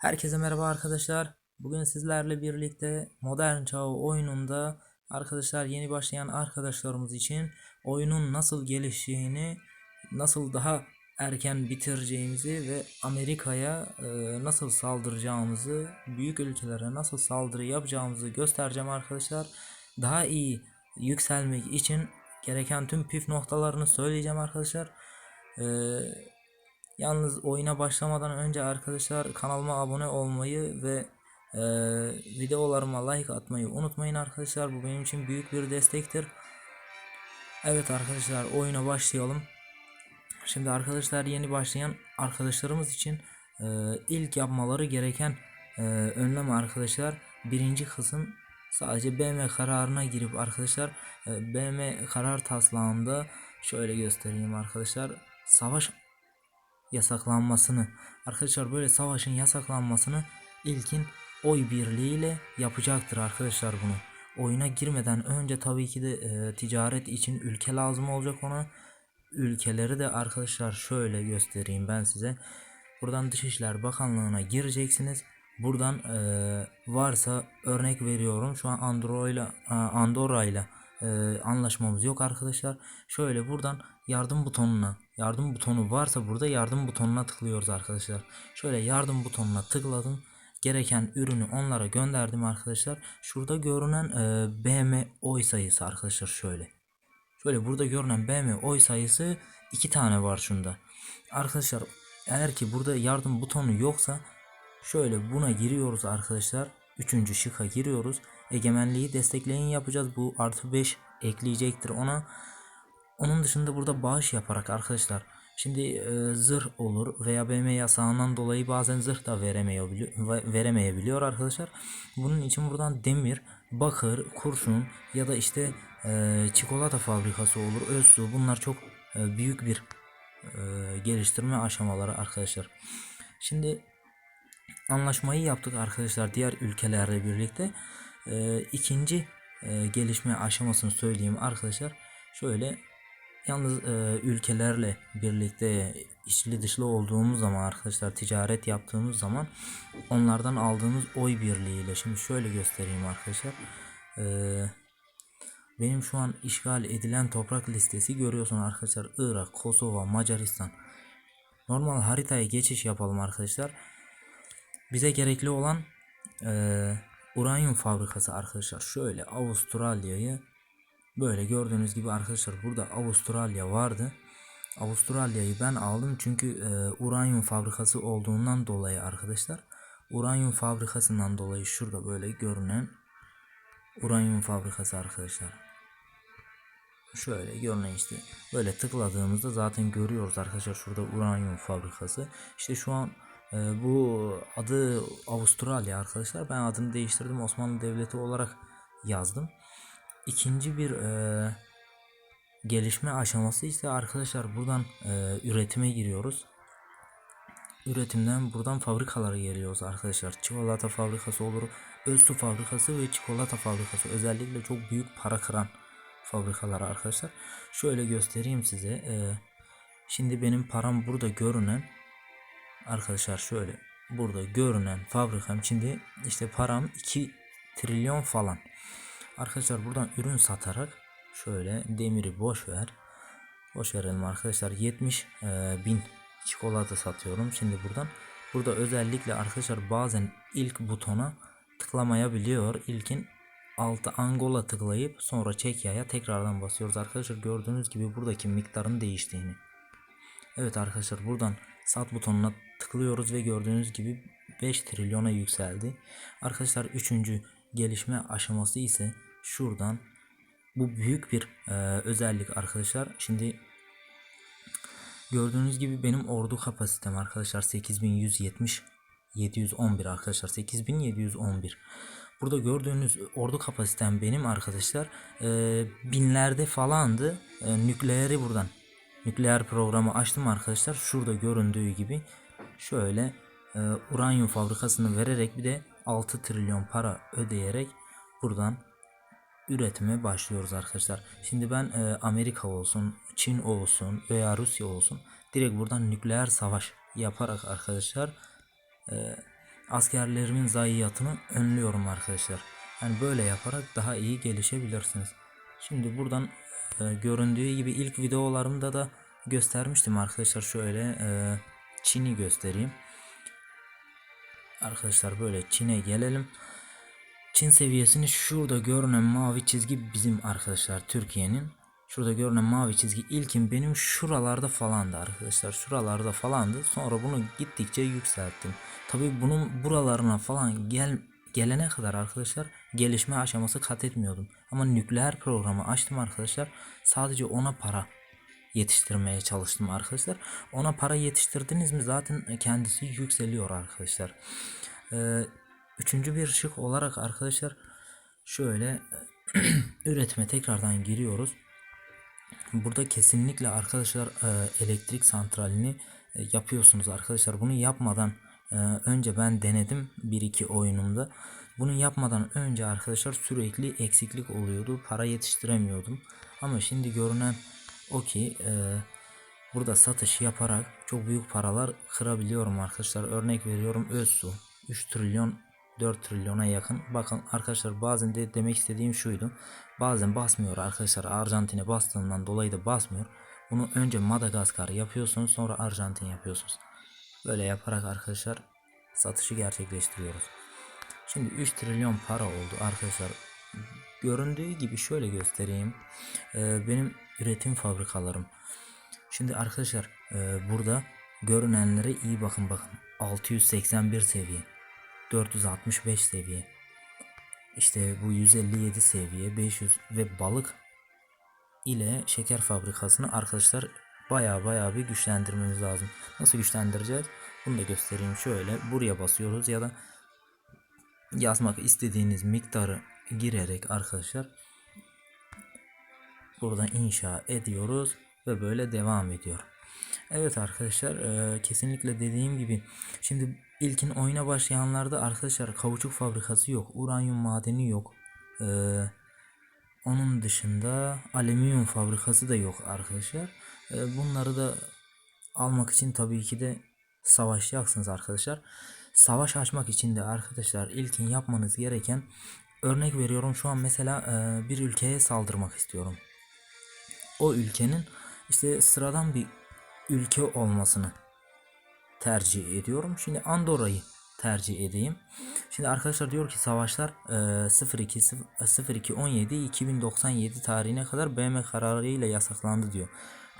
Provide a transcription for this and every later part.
Herkese merhaba arkadaşlar. Bugün sizlerle birlikte Modern Çağ oyununda arkadaşlar yeni başlayan arkadaşlarımız için oyunun nasıl gelişeceğini, nasıl daha erken bitireceğimizi ve Amerika'ya e, nasıl saldıracağımızı, büyük ülkelere nasıl saldırı yapacağımızı göstereceğim arkadaşlar. Daha iyi yükselmek için gereken tüm püf noktalarını söyleyeceğim arkadaşlar. Eee Yalnız oyuna başlamadan önce arkadaşlar kanalıma abone olmayı ve e, videolarıma like atmayı unutmayın arkadaşlar. Bu benim için büyük bir destektir. Evet arkadaşlar oyuna başlayalım. Şimdi arkadaşlar yeni başlayan arkadaşlarımız için e, ilk yapmaları gereken e, önlem arkadaşlar birinci kısım sadece BM kararına girip arkadaşlar e, BM karar taslağında şöyle göstereyim arkadaşlar savaş yasaklanmasını arkadaşlar böyle savaşın yasaklanmasını ilkin oy birliğiyle yapacaktır arkadaşlar bunu. Oyuna girmeden önce tabii ki de e, ticaret için ülke lazım olacak ona. Ülkeleri de arkadaşlar şöyle göstereyim ben size. Buradan Dışişler Bakanlığı'na gireceksiniz. Buradan e, varsa örnek veriyorum. Şu an Andorra ile Andorra ile e, anlaşmamız yok arkadaşlar. Şöyle buradan yardım butonuna yardım butonu varsa burada yardım butonuna tıklıyoruz arkadaşlar. Şöyle yardım butonuna tıkladım. Gereken ürünü onlara gönderdim arkadaşlar. Şurada görünen e, BM oy sayısı arkadaşlar şöyle. Şöyle burada görünen BM oy sayısı iki tane var şunda. Arkadaşlar eğer ki burada yardım butonu yoksa şöyle buna giriyoruz arkadaşlar. Üçüncü şıka giriyoruz. Egemenliği destekleyin yapacağız. Bu artı 5 ekleyecektir ona. Onun dışında burada bağış yaparak arkadaşlar şimdi e, zırh olur veya BM yasağından dolayı bazen zırh da veremeyebiliyor, veremeyebiliyor arkadaşlar. Bunun için buradan demir, bakır, kurşun ya da işte e, çikolata fabrikası olur, özsu bunlar çok e, büyük bir e, geliştirme aşamaları arkadaşlar. Şimdi anlaşmayı yaptık arkadaşlar diğer ülkelerle birlikte. E, ikinci e, gelişme aşamasını söyleyeyim arkadaşlar. Şöyle Yalnız e, ülkelerle birlikte içli dışlı olduğumuz zaman arkadaşlar ticaret yaptığımız zaman onlardan aldığımız oy birliğiyle şimdi şöyle göstereyim arkadaşlar. E, benim şu an işgal edilen toprak listesi görüyorsun arkadaşlar. Irak, Kosova, Macaristan. Normal haritaya geçiş yapalım arkadaşlar. Bize gerekli olan e, uranyum fabrikası arkadaşlar. Şöyle Avustralya'yı Böyle gördüğünüz gibi arkadaşlar burada Avustralya vardı. Avustralya'yı ben aldım çünkü e, uranyum fabrikası olduğundan dolayı arkadaşlar. Uranyum fabrikasından dolayı şurada böyle görünen uranyum fabrikası arkadaşlar. Şöyle görünen işte böyle tıkladığımızda zaten görüyoruz arkadaşlar şurada uranyum fabrikası. İşte şu an e, bu adı Avustralya arkadaşlar. Ben adını değiştirdim Osmanlı Devleti olarak yazdım. İkinci bir e, gelişme aşaması ise arkadaşlar buradan e, üretime giriyoruz. Üretimden buradan fabrikalara geliyoruz arkadaşlar. Çikolata fabrikası olur, öz su fabrikası ve çikolata fabrikası. Özellikle çok büyük para kıran fabrikalar arkadaşlar. Şöyle göstereyim size. E, şimdi benim param burada görünen arkadaşlar şöyle burada görünen fabrikam şimdi işte param 2 trilyon falan. Arkadaşlar buradan ürün satarak şöyle demiri boş ver. Boş verelim arkadaşlar 70 e, bin çikolata satıyorum şimdi buradan. Burada özellikle arkadaşlar bazen ilk butona tıklamayabiliyor. İlkin altı Angola tıklayıp sonra Çekya'ya tekrardan basıyoruz arkadaşlar. Gördüğünüz gibi buradaki miktarın değiştiğini. Evet arkadaşlar buradan sat butonuna tıklıyoruz ve gördüğünüz gibi 5 trilyona yükseldi. Arkadaşlar 3. gelişme aşaması ise şuradan bu büyük bir e, özellik arkadaşlar. Şimdi gördüğünüz gibi benim ordu kapasitem arkadaşlar 8170 711 arkadaşlar 8711 Burada gördüğünüz ordu kapasitem benim arkadaşlar e, binlerde falandı. E, nükleeri buradan nükleer programı açtım arkadaşlar. Şurada göründüğü gibi şöyle e, uranyum fabrikasını vererek bir de 6 trilyon para ödeyerek buradan üretime başlıyoruz arkadaşlar. Şimdi ben e, Amerika olsun, Çin olsun veya Rusya olsun direkt buradan nükleer savaş yaparak arkadaşlar e, askerlerimin zayiatını önlüyorum arkadaşlar. Yani böyle yaparak daha iyi gelişebilirsiniz. Şimdi buradan e, göründüğü gibi ilk videolarımda da göstermiştim arkadaşlar. Şöyle e, Çin'i göstereyim. Arkadaşlar böyle Çin'e gelelim. Çin seviyesini şurada görünen mavi çizgi bizim arkadaşlar Türkiye'nin. Şurada görünen mavi çizgi ilkin benim şuralarda falandı arkadaşlar. Şuralarda falandı. Sonra bunu gittikçe yükselttim. Tabi bunun buralarına falan gel gelene kadar arkadaşlar gelişme aşaması kat etmiyordum. Ama nükleer programı açtım arkadaşlar. Sadece ona para yetiştirmeye çalıştım arkadaşlar. Ona para yetiştirdiniz mi zaten kendisi yükseliyor arkadaşlar. Ee, üçüncü bir şık olarak arkadaşlar şöyle üretime tekrardan giriyoruz. Burada kesinlikle arkadaşlar e, elektrik santralini e, yapıyorsunuz arkadaşlar. Bunu yapmadan e, önce ben denedim 1-2 oyunumda. Bunu yapmadan önce arkadaşlar sürekli eksiklik oluyordu. Para yetiştiremiyordum. Ama şimdi görünen o ki burada satış yaparak çok büyük paralar kırabiliyorum arkadaşlar. Örnek veriyorum Özsu 3 trilyon 4 trilyona yakın. Bakın arkadaşlar bazen de demek istediğim şuydu. Bazen basmıyor arkadaşlar. Arjantin'e bastığından dolayı da basmıyor. Bunu önce Madagaskar yapıyorsunuz sonra Arjantin yapıyorsunuz. Böyle yaparak arkadaşlar satışı gerçekleştiriyoruz. Şimdi 3 trilyon para oldu arkadaşlar. Göründüğü gibi şöyle göstereyim. Ee, benim üretim fabrikalarım. Şimdi arkadaşlar e, burada görünenlere iyi bakın bakın. 681 seviye. 465 seviye. İşte bu 157 seviye 500 ve balık ile şeker fabrikasını arkadaşlar baya baya bir güçlendirmemiz lazım. Nasıl güçlendireceğiz? Bunu da göstereyim. Şöyle buraya basıyoruz ya da yazmak istediğiniz miktarı girerek arkadaşlar buradan inşa ediyoruz ve böyle devam ediyor. Evet arkadaşlar e, kesinlikle dediğim gibi şimdi ilkin oyuna başlayanlarda arkadaşlar kauçuk fabrikası yok. Uranyum madeni yok. E, onun dışında alüminyum fabrikası da yok arkadaşlar. E, bunları da almak için tabii ki de savaşacaksınız arkadaşlar. Savaş açmak için de arkadaşlar ilkin yapmanız gereken örnek veriyorum şu an mesela e, bir ülkeye saldırmak istiyorum. O ülkenin işte sıradan bir ülke olmasını tercih ediyorum. Şimdi Andorra'yı tercih edeyim. Şimdi arkadaşlar diyor ki savaşlar e, 02 02 17 2097 tarihine kadar BM kararıyla yasaklandı diyor.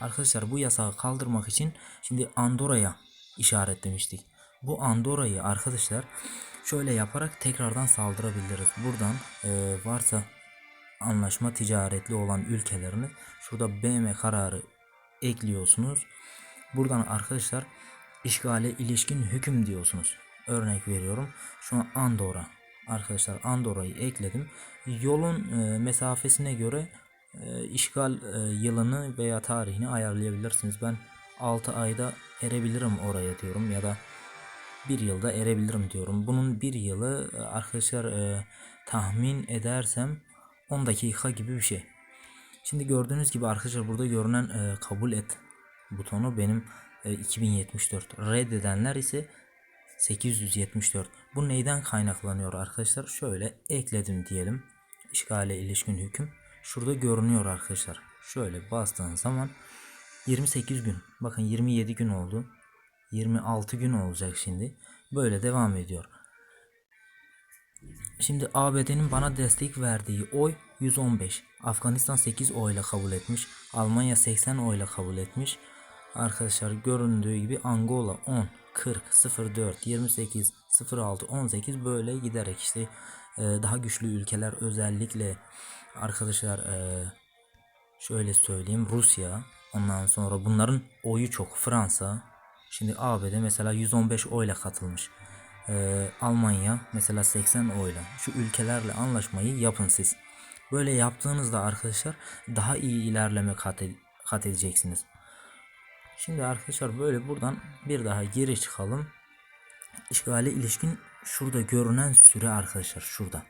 Arkadaşlar bu yasağı kaldırmak için şimdi Andorra'ya işaretlemiştik. Bu Andorra'yı arkadaşlar şöyle yaparak tekrardan saldırabiliriz. Buradan e, varsa anlaşma ticaretli olan ülkelerini şurada BM kararı ekliyorsunuz. Buradan arkadaşlar işgale ilişkin hüküm diyorsunuz. Örnek veriyorum. Şu an Andorra. Arkadaşlar Andorra'yı ekledim. Yolun e, mesafesine göre e, işgal e, yılını veya tarihini ayarlayabilirsiniz. Ben 6 ayda erebilirim oraya diyorum ya da bir yılda erebilirim diyorum. Bunun bir yılı e, arkadaşlar e, tahmin edersem 10 dakika gibi bir şey. Şimdi gördüğünüz gibi arkadaşlar burada görünen e, kabul et butonu benim e, 2074. Reddedenler ise 874. Bu neyden kaynaklanıyor arkadaşlar? Şöyle ekledim diyelim. İşgale ilişkin hüküm. Şurada görünüyor arkadaşlar. Şöyle bastığın zaman 28 gün. Bakın 27 gün oldu. 26 gün olacak şimdi. Böyle devam ediyor. Şimdi ABD'nin bana destek verdiği oy 115. Afganistan 8 oyla kabul etmiş. Almanya 80 oyla kabul etmiş. Arkadaşlar göründüğü gibi Angola 10, 40, 04, 28, 06, 18 böyle giderek işte e, daha güçlü ülkeler özellikle arkadaşlar e, şöyle söyleyeyim Rusya ondan sonra bunların oyu çok Fransa. Şimdi ABD mesela 115 oyla katılmış. E, Almanya mesela 80 oyla. Şu ülkelerle anlaşmayı yapın siz. Böyle yaptığınızda arkadaşlar daha iyi ilerleme kat, kat edeceksiniz Şimdi arkadaşlar böyle buradan bir daha geri çıkalım. İşgale ilişkin şurada görünen süre arkadaşlar şurada.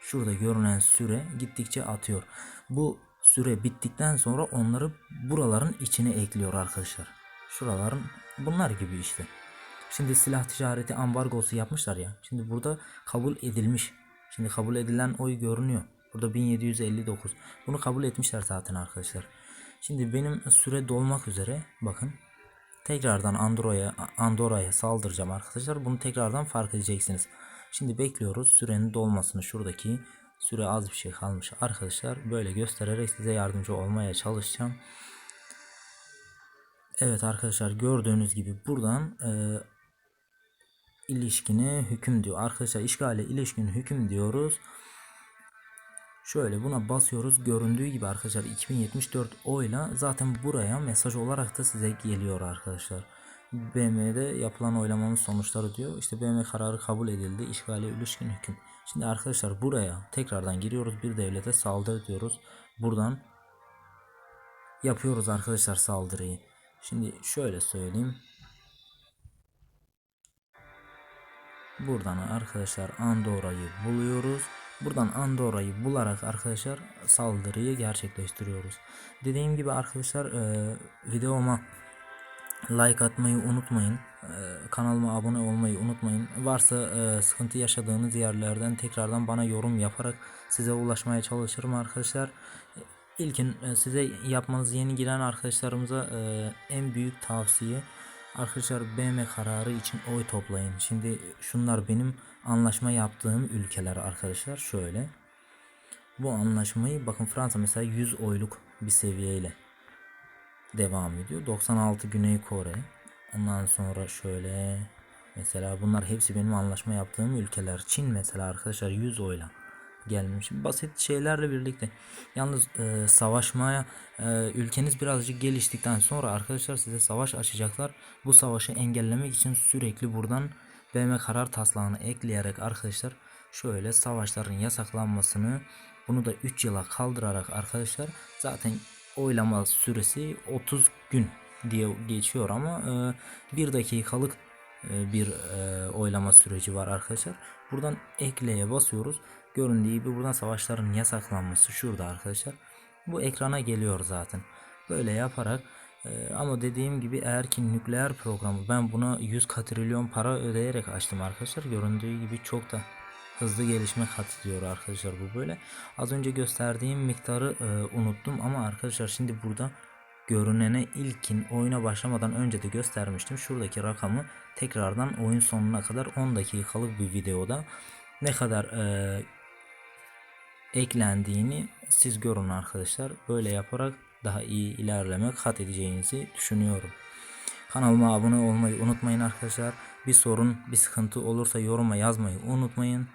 Şurada görünen süre gittikçe atıyor. Bu süre bittikten sonra onları buraların içine ekliyor arkadaşlar. Şuraların bunlar gibi işte. Şimdi silah ticareti ambargosu yapmışlar ya. Şimdi burada kabul edilmiş. Şimdi kabul edilen oy görünüyor. Burada 1759. Bunu kabul etmişler zaten arkadaşlar. Şimdi benim süre dolmak üzere. Bakın. Tekrardan Andorra'ya Andorra'ya saldıracağım arkadaşlar. Bunu tekrardan fark edeceksiniz. Şimdi bekliyoruz sürenin dolmasını. Şuradaki süre az bir şey kalmış arkadaşlar. Böyle göstererek size yardımcı olmaya çalışacağım. Evet arkadaşlar gördüğünüz gibi buradan e, ilişkine hüküm diyor. Arkadaşlar işgale ilişkin hüküm diyoruz. Şöyle buna basıyoruz. Göründüğü gibi arkadaşlar 2074 oyla zaten buraya mesaj olarak da size geliyor arkadaşlar. BM'de yapılan oylamanın sonuçları diyor. İşte BM kararı kabul edildi. İşgale ilişkin hüküm. Şimdi arkadaşlar buraya tekrardan giriyoruz. Bir devlete saldırı diyoruz. Buradan yapıyoruz arkadaşlar saldırıyı. Şimdi şöyle söyleyeyim. Buradan arkadaşlar Andorra'yı buluyoruz. Buradan Andorra'yı bularak arkadaşlar saldırıyı gerçekleştiriyoruz. Dediğim gibi arkadaşlar e, videoma like atmayı unutmayın. E, kanalıma abone olmayı unutmayın. Varsa e, sıkıntı yaşadığınız yerlerden tekrardan bana yorum yaparak size ulaşmaya çalışırım arkadaşlar. İlkin size yapmanız yeni giren arkadaşlarımıza en büyük tavsiye arkadaşlar BM kararı için oy toplayın. Şimdi şunlar benim anlaşma yaptığım ülkeler arkadaşlar şöyle. Bu anlaşmayı bakın Fransa mesela 100 oyluk bir seviyeyle devam ediyor. 96 Güney Kore. Ondan sonra şöyle mesela bunlar hepsi benim anlaşma yaptığım ülkeler. Çin mesela arkadaşlar 100 oyla gelmiş. Basit şeylerle birlikte. Yalnız e, savaşmaya e, ülkeniz birazcık geliştikten sonra arkadaşlar size savaş açacaklar. Bu savaşı engellemek için sürekli buradan BM karar taslağını ekleyerek arkadaşlar şöyle savaşların yasaklanmasını bunu da 3 yıla kaldırarak arkadaşlar zaten oylama süresi 30 gün diye geçiyor ama e, 1 dakikalık bir e, oylama süreci var arkadaşlar. Buradan ekleye basıyoruz. Göründüğü gibi buradan savaşların yasaklanması şurada arkadaşlar. Bu ekrana geliyor zaten. Böyle yaparak e, ama dediğim gibi eğer ki nükleer programı ben buna 100 katrilyon para ödeyerek açtım arkadaşlar. Göründüğü gibi çok da hızlı gelişme kat ediyor arkadaşlar bu böyle. Az önce gösterdiğim miktarı e, unuttum ama arkadaşlar şimdi burada görünene ilkin oyuna başlamadan önce de göstermiştim. Şuradaki rakamı tekrardan oyun sonuna kadar 10 dakikalık bir videoda ne kadar e, eklendiğini siz görün arkadaşlar. Böyle yaparak daha iyi ilerleme kat edeceğinizi düşünüyorum. Kanalıma abone olmayı unutmayın arkadaşlar. Bir sorun, bir sıkıntı olursa yoruma yazmayı unutmayın.